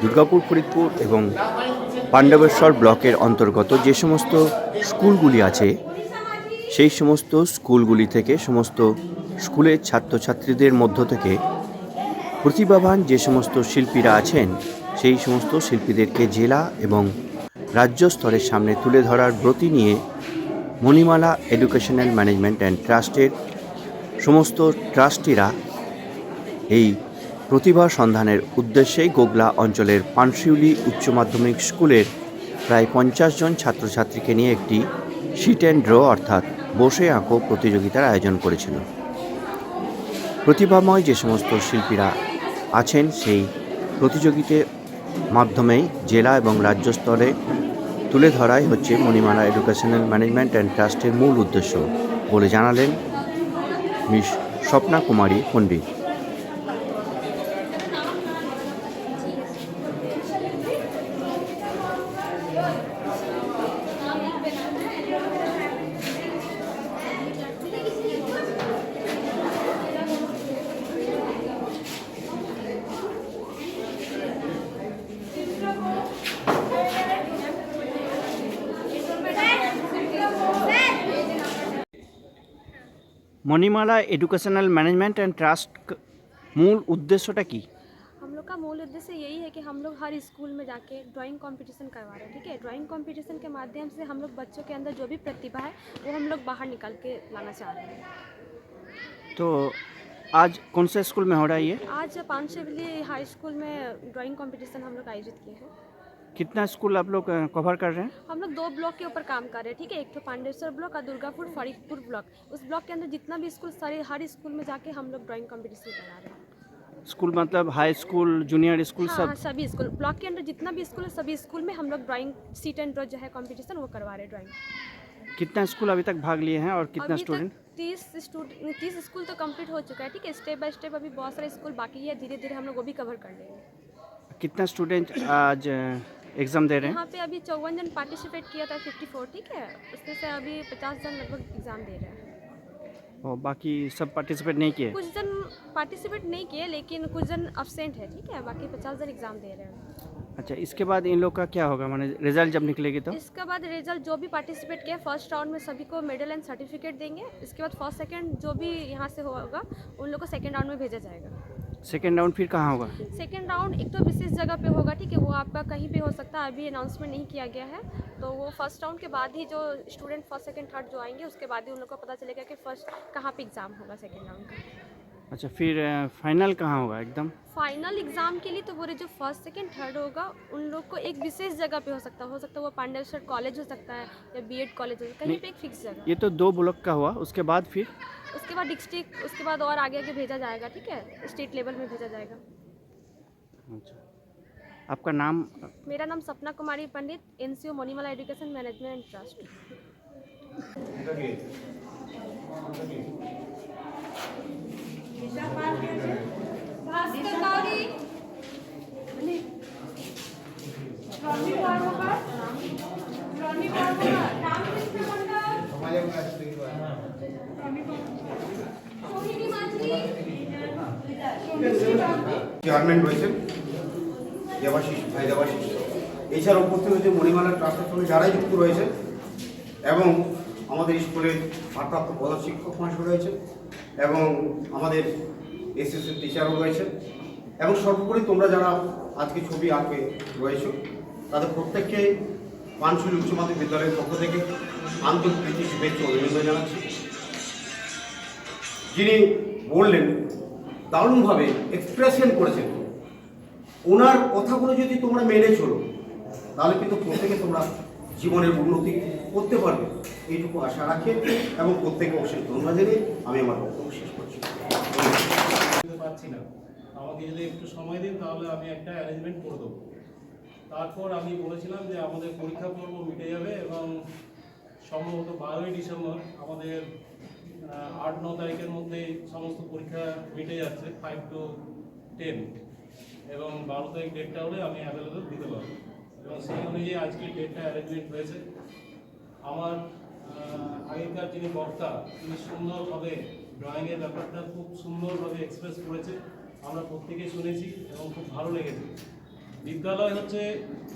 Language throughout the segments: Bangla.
দুর্গাপুর, ফরিদপুর এবং পাণ্ডবেশ্বর ব্লকের অন্তর্গত যে সমস্ত স্কুলগুলি আছে, সেই সমস্ত স্কুলগুলি থেকে, সমস্ত স্কুলের ছাত্রছাত্রীদের মধ্য থেকে প্রতিভাবান যে সমস্ত শিল্পীরা আছেন, সেই সমস্ত শিল্পীদেরকে জেলা এবং রাজ্য স্তরের সামনে তুলে ধরার ব্রতি নিয়ে মণিমালা এডুকেশনাল ম্যানেজমেন্ট অ্যান্ড ট্রাস্টের সমস্ত ট্রাস্টিরা এই প্রতিভা সন্ধানের উদ্দেশ্যেই গোগলা অঞ্চলের পানশিউলি উচ্চ মাধ্যমিক স্কুলের প্রায় পঞ্চাশ জন ছাত্রছাত্রীকে নিয়ে একটি শিট অ্যান্ড ড্র অর্থাৎ বসে আঁকো প্রতিযোগিতার আয়োজন করেছিল। প্রতিভাময় যে সমস্ত শিল্পীরা আছেন সেই প্রতিযোগিতার মাধ্যমেই জেলা এবং রাজ্য স্তরে তুলে ধরাই হচ্ছে মণিমালা এডুকেশনাল ম্যানেজমেন্ট অ্যান্ড ট্রাস্টের মূল উদ্দেশ্য বলে জানালেন miss Swapna Kumari, Pandit. Manimala educational management and trust मूल उद्देश्य की हम लोग का मूल उद्देश्य यही है कि हम लोग हर स्कूल में जाके ड्राइंग कंपटीशन करवा रहे हैं ठीक है? ड्राइंग कंपटीशन के माध्यम से हम लोग बच्चों के अंदर जो भी प्रतिभा है वो हम लोग बाहर निकाल के लाना चाह रहे हैं। तो आज कौन से स्कूल में हो रहा है ये? आज पाँच हाई स्कूल में ड्राइंग कंपटीशन हम लोग आयोजित किए हैं। कितना स्कूल आप लोग कवर कर रहे हैं? हम लोग दो ब्लॉक के ऊपर काम कर रहे हैं ठीक है? एक तो पांडेश्वर ब्लॉक और दुर्गापुर फरीदपुर ब्लॉक। उस ब्लॉक के अंदर जितना भी स्कूल सारे हर स्कूल में जाके हम लोग ड्राइंग कंपटीशन करा रहे हैं। स्कूल मतलब हाई स्कूल जूनियर स्कूल हाँ, सब? हाँ सभी स्कूल। ब्लॉक के अंदर जितना भी स्कूल है सभी स्कूल में हम लोग ड्राइंग सीट एंड ड्रॉ जो है कंपटीशन वो करवा रहे हैं ड्राइंग। कितना स्कूल अभी तक भाग लिए हैं और कितना स्टूडेंट तीस स्टूडेंट तीस स्कूल तो कंप्लीट हो चुका है ठीक है? स्टेप बाय स्टेप अभी बहुत सारे स्कूल बाकी है धीरे धीरे हम लोग वो भी कवर कर लेंगे। कितना स्टूडेंट आज एग्ज़ाम दे रहे हैं? यहाँ पे अभी चौवन जन पार्टिसिपेट किया था फिफ्टी फोर ठीक है? उसमें से अभी पचास जन लगभग एग्ज़ाम दे रहे हैं। और बाकी सब पार्टिसिपेट नहीं किए? कुछ जन पार्टिसिपेट नहीं किए लेकिन कुछ जन अब्सेंट है ठीक है? बाकी पचास जन एग्ज़ाम दे रहे हैं। अच्छा इसके बाद इन लोग का क्या होगा? माने रिज़ल्ट जब निकलेगी तो? इसके बाद रिज़ल्ट जो भी पार्टिसिपेट किया फ़र्स्ट राउंड में सभी को मेडल एंड सर्टिफिकेट देंगे। इसके बाद फ़र्स्ट सेकंड जो भी यहाँ से होगा उन लोग को सेकंड राउंड में भेजा जाएगा। सेकेंड राउंड फिर कहाँ होगा? सेकेंड राउंड एक तो विशेष जगह पे होगा, ठीक है? वो आपका कहीं पे हो सकता है, अभी अनाउंसमेंट नहीं किया गया है। तो वो फ़र्स्ट राउंड के बाद ही जो स्टूडेंट फ़र्स्ट सेकेंड थर्ड जो आएँगे, उसके बाद ही उन लोग को पता चलेगा कि फ़र्स्ट कहाँ पे एग्ज़ाम होगा सेकेंड राउंड का। अच्छा फिर फाइनल कहाँ होगा एकदम? फाइनल एग्ज़ाम के लिए तो बोले जो फ़र्स्ट सेकंड थर्ड होगा उन लोग को एक विशेष जगह पे हो सकता है। हो सकता है वो पांडेश्वर कॉलेज हो सकता है या बी कॉलेज हो सकता है। कहीं पे एक फिक्स जगह। ये तो दो ब्लॉक का हुआ उसके बाद फिर? उसके बाद डिस्ट्रिक्ट उसके बाद और आगे आगे भेजा जाएगा ठीक है? स्टेट लेवल में भेजा जाएगा। अच्छा। आपका नाम? मेरा नाम Sapna Kumari Pandit N C O Monimala education management trust chairman রয়েছেন। দেবাশিস ভাই দেবাশিস এছাড়া উপস্থিত হয়েছে মণিমালা ট্রাস্টের সঙ্গে যারাই যুক্ত রয়েছে এবং আমাদের স্কুলের ভারপ্রাপ্ত প্রধান শিক্ষক মহাশয় রয়েছে এবং আমাদের এসএসএর টিচারও রয়েছে এবং সর্বোপরি তোমরা যারা আজকে ছবি আঁকে রয়েছো, তাদের প্রত্যেককে পানশুলি উচ্চ মাধ্যমিক বিদ্যালয়ের পক্ষ থেকে আন্তরিক প্রীতি, শুভেচ্ছা অভিনন্দন জানাচ্ছি। যিনি বললেন, দারুণভাবে এক্সপ্রেশন করেছেন। ওনার কথাগুলো যদি তোমরা মেনে চলো, তাহলে কিন্তু প্রত্যেকে তোমরা জীবনের উন্নতি করতে পারবে। এইটুকু আশা রাখে এবং প্রত্যেকে অবশ্যই ধন্যবাদ জানিয়ে আমি আমার বক্তব্য শেষ করছি। পারছি না। আমাকে যদি একটু সময় দিন, তাহলে আমি একটা অ্যারেঞ্জমেন্ট করে দেবো। তারপর আমি বলেছিলাম যে আমাদের পরীক্ষা পর্ব মিটে যাবে এবং সম্ভবত বারোই ডিসেম্বর আমাদের আট, ন তারিখের মধ্যে সমস্ত পরীক্ষা মিটে যাচ্ছে ফাইভ টু টেন এবং বারো তারিখ ডেটটা হলে আমি অ্যাভেলেবেল দিতে পারব। এবং সেই অনুযায়ী আজকে ডেটটা অ্যারেঞ্জমেন্ট হয়েছে। আমার আগেকার যিনি বক্তা, তিনি সুন্দরভাবে ড্রয়িংয়ের ব্যাপারটা খুব সুন্দরভাবে এক্সপ্রেস করেছে। আমরা প্রত্যেকেই শুনেছি এবং খুব ভালো লেগেছে। বিদ্যালয় হচ্ছে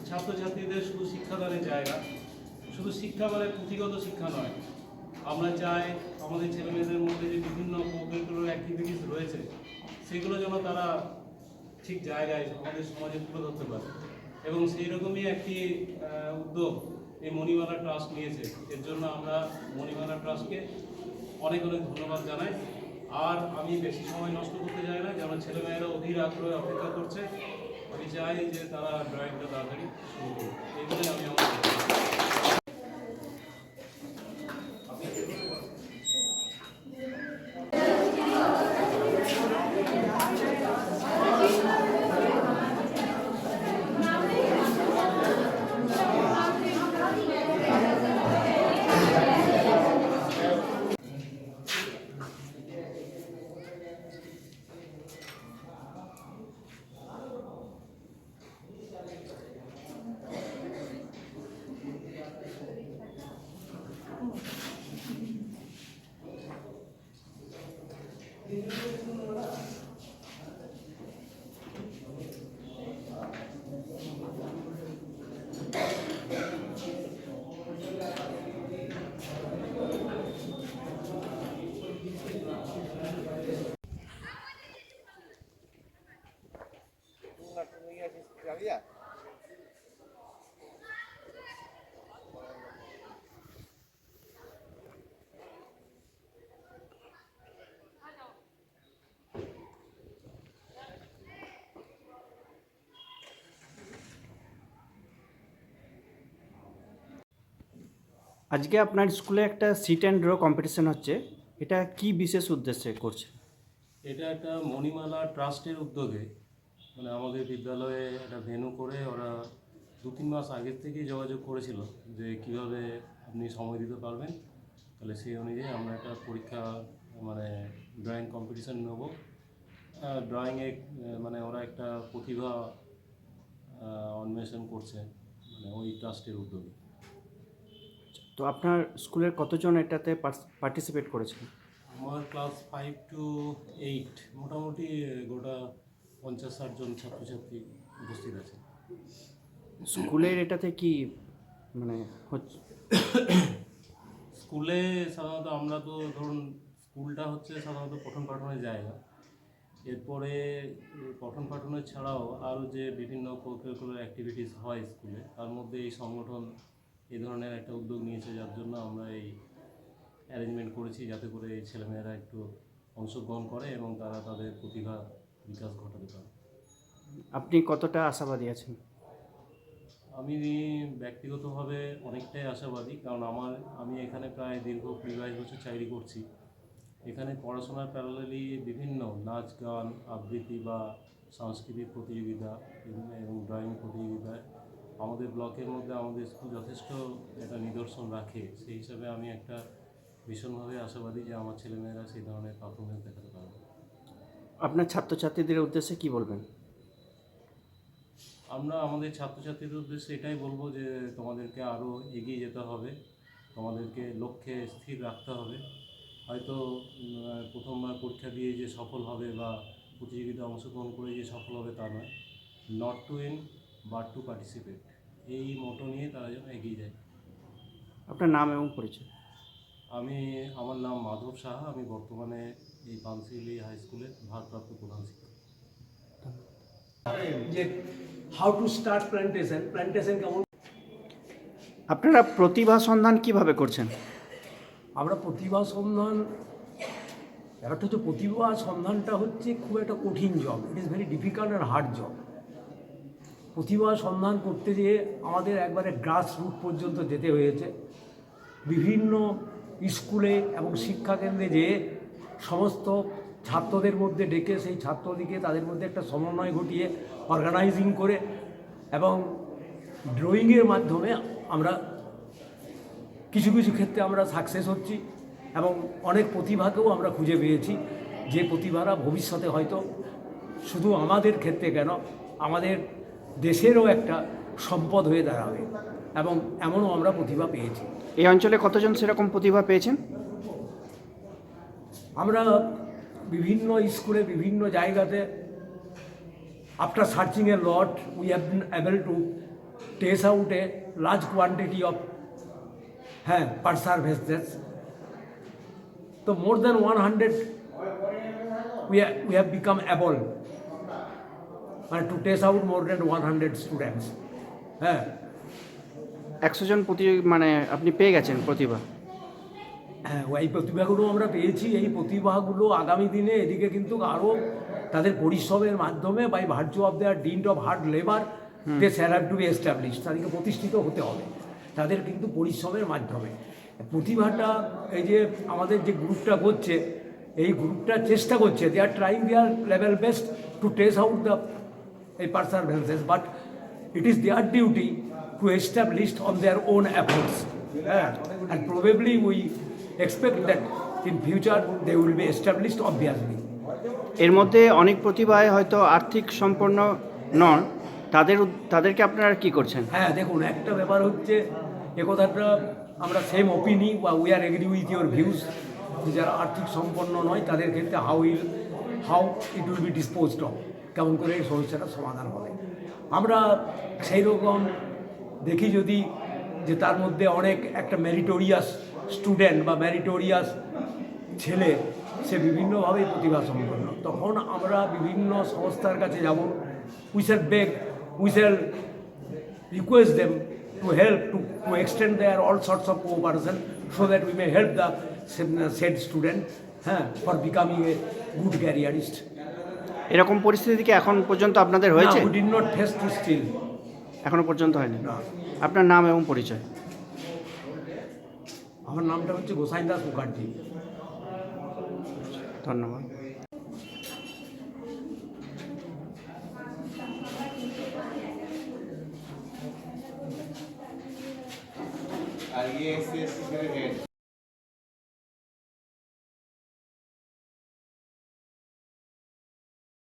ছাত্রছাত্রীদের শুধু শিক্ষাদানের জায়গা। শুধু শিক্ষা মানে পুঁথিগত শিক্ষা নয়। আমরা চাই আমাদের ছেলেমেয়েদের মধ্যে যে বিভিন্ন কোকারিকুলার অ্যাক্টিভিটিস রয়েছে, সেগুলো যেন তারা ঠিক জায়গায় আমাদের সমাজে তুলে ধরতে পারে। এবং সেই রকমই একটি উদ্যোগ এই মণিমালা ট্রাস্ট নিয়েছে। এর জন্য আমরা মণিমালা ট্রাস্টকে অনেক অনেক ধন্যবাদ জানাই। আর আমি বেশি সময় নষ্ট করতে চাই না, যেন ছেলেমেয়েরা অধীর আগ্রহে অপেক্ষা করছে। আমি চাই যে তারা ড্রয়িংটা তাড়াতাড়ি শুরু করুক। এইগুলোই আমি আমার আজকে আপনার স্কুলে একটা সিট অ্যান্ড ড্র কম্পিটিশন হচ্ছে। এটা কি বিশেষ উদ্দেশ্যে করছে? এটা একটা মণিমালা ট্রাস্টের উদ্যোগে মানে আমাদের বিদ্যালয়ে একটা ভেনু করে ওরা দু তিন মাস আগের থেকেই যোগাযোগ করেছিল যে কীভাবে আপনি সময় দিতে পারবেন। তাহলে সেই অনুযায়ী আমরা একটা পরীক্ষা মানে ড্রয়িং কম্পিটিশান নেব। ড্রয়িংয়ে মানে ওরা একটা প্রতিভা অন্বেষণ করছে মানে ওই ট্রাস্টের উদ্যোগে। তো আপনার স্কুলের কতজন এটাতে পার্টিসিপেট করেছেন আমার ক্লাস ফাইভ টু এইট মোটামুটি গোটা পঞ্চাশ ষাট জন ছাত্রছাত্রী উপস্থিত আছে স্কুলের এটাতে কি মানে হচ্ছে? স্কুলে সাধারণত আমরা তো ধরুন স্কুলটা হচ্ছে সাধারণত পঠন পাঠনের জায়গা এরপরে পঠন পাঠনের ছাড়াও আরও যে বিভিন্ন কোকারিকুলার অ্যাক্টিভিটিস হয় স্কুলে তার মধ্যে এই সংগঠন এই ধরনের একটা উদ্যোগ নিয়েছে যার জন্য আমরা এই অ্যারেঞ্জমেন্ট করেছি যাতে করে এই ছেলেমেয়েরা একটু অংশগ্রহণ করে এবং তারা তাদের প্রতিভা বিকাশ ঘটাতে পারে আপনি কতটা আশাবাদী আছেন? আমি ব্যক্তিগতভাবে অনেকটাই আশাবাদী কারণ আমার আমি এখানে প্রায় দীর্ঘ কুড়ি বাইশ বছর চাকরি করছি। এখানে পড়াশোনার প্যারালালি বিভিন্ন নাচ গান আবৃত্তি বা সাংস্কৃতিক প্রতিযোগিতা এবং ড্রয়িং প্রতিযোগিতায় আমাদের ব্লকের মধ্যে আমাদের স্কুল যথেষ্ট একটা নিদর্শন রাখে। সেই হিসাবে আমি একটা ভীষণভাবে আশাবাদী যে আমার ছেলেমেয়েরা সেই ধরনের পারফরমেন্স দেখাতে পারবে। আপনার ছাত্রছাত্রীদের উদ্দেশ্যে কি বলবেন? আমরা আমাদের ছাত্রছাত্রীদের উদ্দেশ্যে এটাই বলব যে তোমাদেরকে আরও এগিয়ে যেতে হবে। তোমাদেরকে লক্ষ্যে স্থির রাখতে হবে। হয়তো প্রথমবার পরীক্ষা দিয়ে যে সফল হবে বা প্রতিযোগিতায় অংশগ্রহণ করে যে সফল হবে তা নয়। Not to win but to participate এই মোটো নিয়ে তারা যেন এগিয়ে যায়। আপনার নাম এবং পরিচয়? আমি আমার নাম মাধব সাহা। আমি বর্তমানে এই হাই স্কুলের ভারপ্রাপ্ত প্রধান শিক্ষক। যে how to start plantation plantation কেমন? আপনারা প্রতিভা সন্ধান কীভাবে করছেন? আমরা প্রতিভা সন্ধান ব্যাপারটা হচ্ছে প্রতিভা সন্ধানটা হচ্ছে খুব একটা কঠিন job it is very difficult and hard job প্রতিভা সন্ধান করতে যেয়ে আমাদের একবারে গ্রাস রুট পর্যন্ত যেতে হয়েছে। বিভিন্ন স্কুলে এবং শিক্ষাকেন্দ্রে যেয়ে সমস্ত ছাত্রদের মধ্যে ডেকে, সেই ছাত্রদিকে তাদের মধ্যে একটা সমন্বয় ঘটিয়ে অর্গানাইজিং করে এবং ড্রয়িংয়ের মাধ্যমে আমরা কিছু কিছু ক্ষেত্রে আমরা সাকসেস হচ্ছি এবং অনেক প্রতিভাকেও আমরা খুঁজে পেয়েছি। যে প্রতিভারা ভবিষ্যতে হয়তো শুধু আমাদের ক্ষেত্রে কেন, আমাদের দেশেরও একটা সম্পদ হয়ে দাঁড়াবে এবং এমনও আমরা প্রতিভা পেয়েছি। এই অঞ্চলে কতজন সেরকম প্রতিভা পেয়েছেন? আমরা বিভিন্ন স্কুলে, বিভিন্ন জায়গাতে after searching a lot we have able to test out a large quantity of হ্যাঁ পার সার্ভেস দেস তো more than one hundred we we have become able মানে to test out more than one hundred students হ্যাঁ। একশো জন প্রতি মানে আপনি পেয়ে গেছেন প্রতিভা? হ্যাঁ এই প্রতিভাগুলো আমরা পেয়েছি এই প্রতিভাগুলো আগামী দিনে এদিকে কিন্তু আরও তাদের পরিশ্রমের মাধ্যমে by virtue of their dint of hard labour they sir have to be establish তাদেরকে প্রতিষ্ঠিত হতে হবে তাদের কিন্তু পরিশ্রমের মাধ্যমে প্রতিভাটা এই যে আমাদের যে গ্রুপটা করছে এই গ্রুপটা চেষ্টা করছে they are trying their level best to test out the এই perseverances but it is their duty to establish on their own efforts. Yeah. And probably we expect that in future they will be established obviously. এর মধ্যে অনেক প্রতিভায় হয়তো আর্থিক সম্পন্ন নন তাদের তাদেরকে আপনারা কি করছেন? হ্যাঁ দেখুন একটা ব্যাপার হচ্ছে এ কথাটা আমরা সেম ওপিনি বা we are agree with your views যারা আর্থিক সম্পন্ন নয় তাদের ক্ষেত্রে how will how it will be disposed of কেমন করে এই সমস্যাটার সমাধান হবে? আমরা সেই রকম দেখি যদি যে তার মধ্যে অনেক একটা মেরিটোরিয়াস স্টুডেন্ট বা ম্যারিটোরিয়াস ছেলে সে বিভিন্নভাবেই প্রতিভা সম্পন্ন। তখন আমরা বিভিন্ন সংস্থার কাছে যাব। We shall beg we shall request them to help to to extend their all sorts of cooperation so that we may help the said student হ্যাঁ for becoming a good careerist এরকম পরিস্থিতি কি এখন পর্যন্ত আপনাদের হয়েছে? We did not face to still এখনও পর্যন্ত হয়নি। আপনার নাম এবং পরিচয়? আমার নামটা হচ্ছে গোসাই দাস মুখার্জি। ধন্যবাদ।